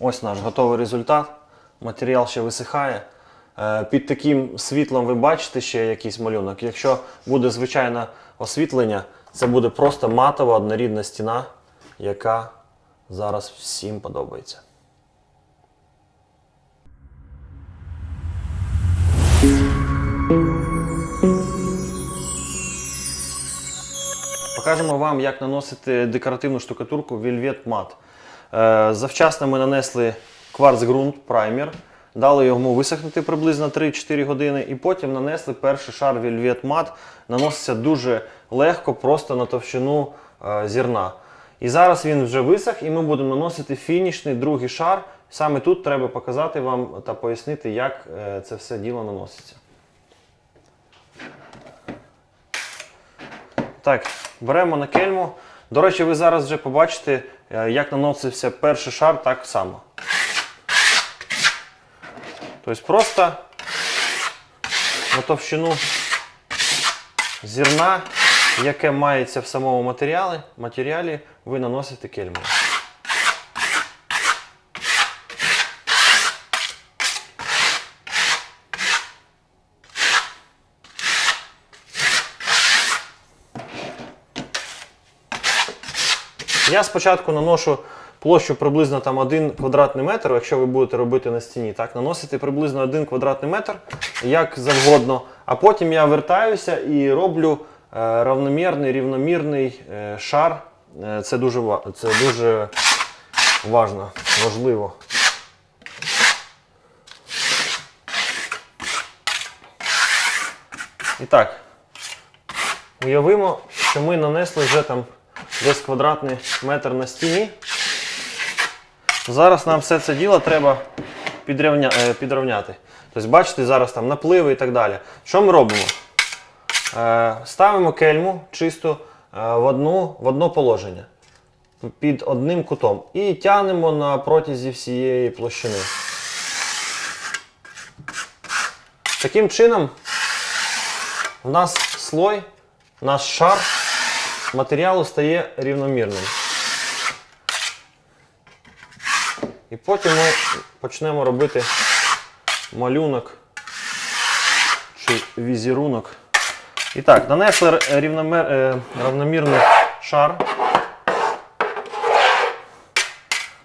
Ось наш готовий результат. Матеріал ще висихає. Е, Під таким світлом ви бачите ще якийсь малюнок. Якщо буде звичайне освітлення, це буде просто матова однорідна стіна, яка зараз всім подобається. Покажемо вам, як наносити декоративну штукатурку Velvet Matte. Е, Завчасно ми нанесли кварц ґрунт праймер, дали йому висохнути приблизно 3-4 години, і потім нанесли перший шар Velvet Matte. Наноситься дуже легко, просто на товщину е, зерна. І зараз він вже висох, і ми будемо наносити фінішний другий шар. Саме тут треба показати вам та пояснити, як е, це все діло наноситься. Так, беремо на кельму. До речі, ви зараз вже побачите, як наносився перший шар так само. Тобто просто на товщину зерна, яке мається в самому матеріалі, матеріалі ви наносите кельмою. Я спочатку наношу площу приблизно там 1 квадратний метр, якщо ви будете робити на стіні, так, наносити приблизно 1 квадратний метр, як завгодно. А потім я вертаюся і роблю е, равномірний, рівномірний е, шар. Е, це дуже, це дуже важно, важливо. І так, уявимо, що ми нанесли вже там десь квадратний метр на стіні. Зараз нам все це діло треба е, підрівняти. Тобто, бачите, зараз там напливи і так далі. Що ми робимо? Е, ставимо кельму чисто е, в, одну, в одно положення під одним кутом і тягнемо на протязі всієї площини. Таким чином, у нас слой, наш шар матеріалу стає рівномірним. І потім ми почнемо робити малюнок чи візерунок. І так, нанесли р- рівномер, е, рівномірний шар.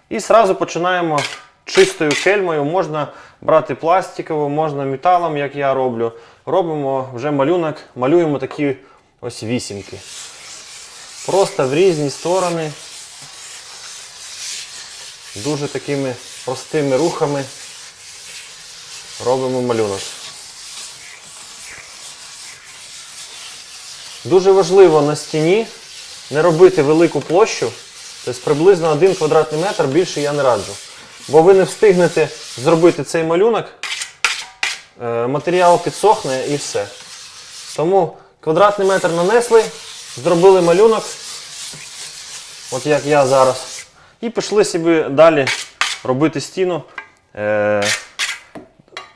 І зразу починаємо чистою кельмою. Можна брати пластикову, можна металом, як я роблю. Робимо вже малюнок, малюємо такі ось вісімки. Просто в різні сторони. Дуже такими простими рухами робимо малюнок. Дуже важливо на стіні не робити велику площу, тобто приблизно 1 квадратний метр більше я не раджу. Бо ви не встигнете зробити цей малюнок, е, матеріал підсохне і все. Тому квадратний метр нанесли, зробили малюнок, от як я зараз, і пішли собі далі робити стіну. Е,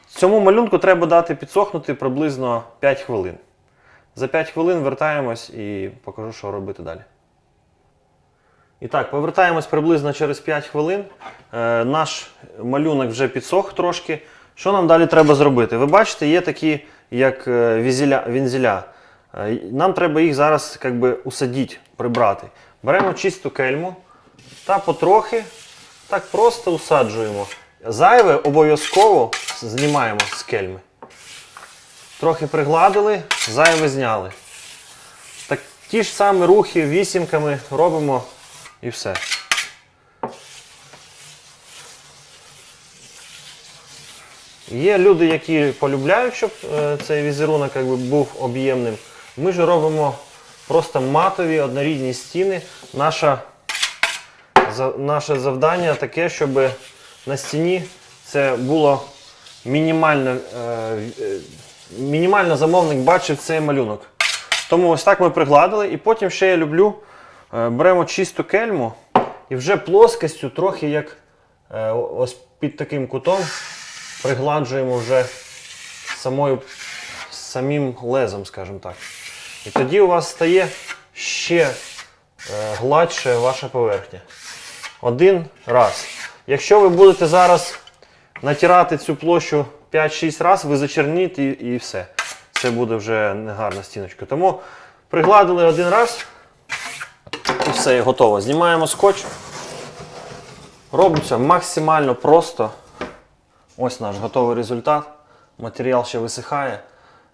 Цьому малюнку треба дати підсохнути приблизно 5 хвилин. За 5 хвилин вертаємось і покажу, що робити далі. І так, повертаємось приблизно через 5 хвилин. Е, наш малюнок вже підсох трошки. Що нам далі треба зробити? Ви бачите, є такі, як е, вінзеля. Е, Нам треба їх зараз як би, усадити, прибрати. Беремо чисту кельму та потрохи так просто усаджуємо. Зайве обов'язково знімаємо з кельми. Трохи пригладили, зайве зняли. Так, ті ж самі рухи вісімками робимо і все. Є люди, які полюбляють, щоб е, цей візерунок якби, був об'ємним. Ми ж робимо просто матові однорідні стіни. Наша, за, наше завдання таке, щоб на стіні це було мінімально, е, е, мінімально замовник бачив цей малюнок. Тому ось так ми пригладили. І потім ще я люблю, е, беремо чисту кельму і вже плоскостю, трохи як е, ось під таким кутом, пригладжуємо вже самою, самим лезом, скажімо так. І тоді у вас стає ще е, гладше ваша поверхня. Один раз. Якщо ви будете зараз натирати цю площу 5-6 разів, ви зачерніте і, і все. Це буде вже негарна стіночка. Тому пригладили один раз і все, готово. Знімаємо скотч. Робиться максимально просто. Ось наш готовий результат. Матеріал ще висихає.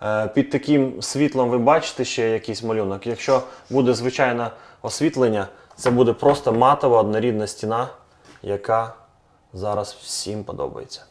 Е, Під таким світлом ви бачите ще якийсь малюнок. Якщо буде звичайне освітлення, це буде просто матова однорідна стіна, яка зараз всім подобається.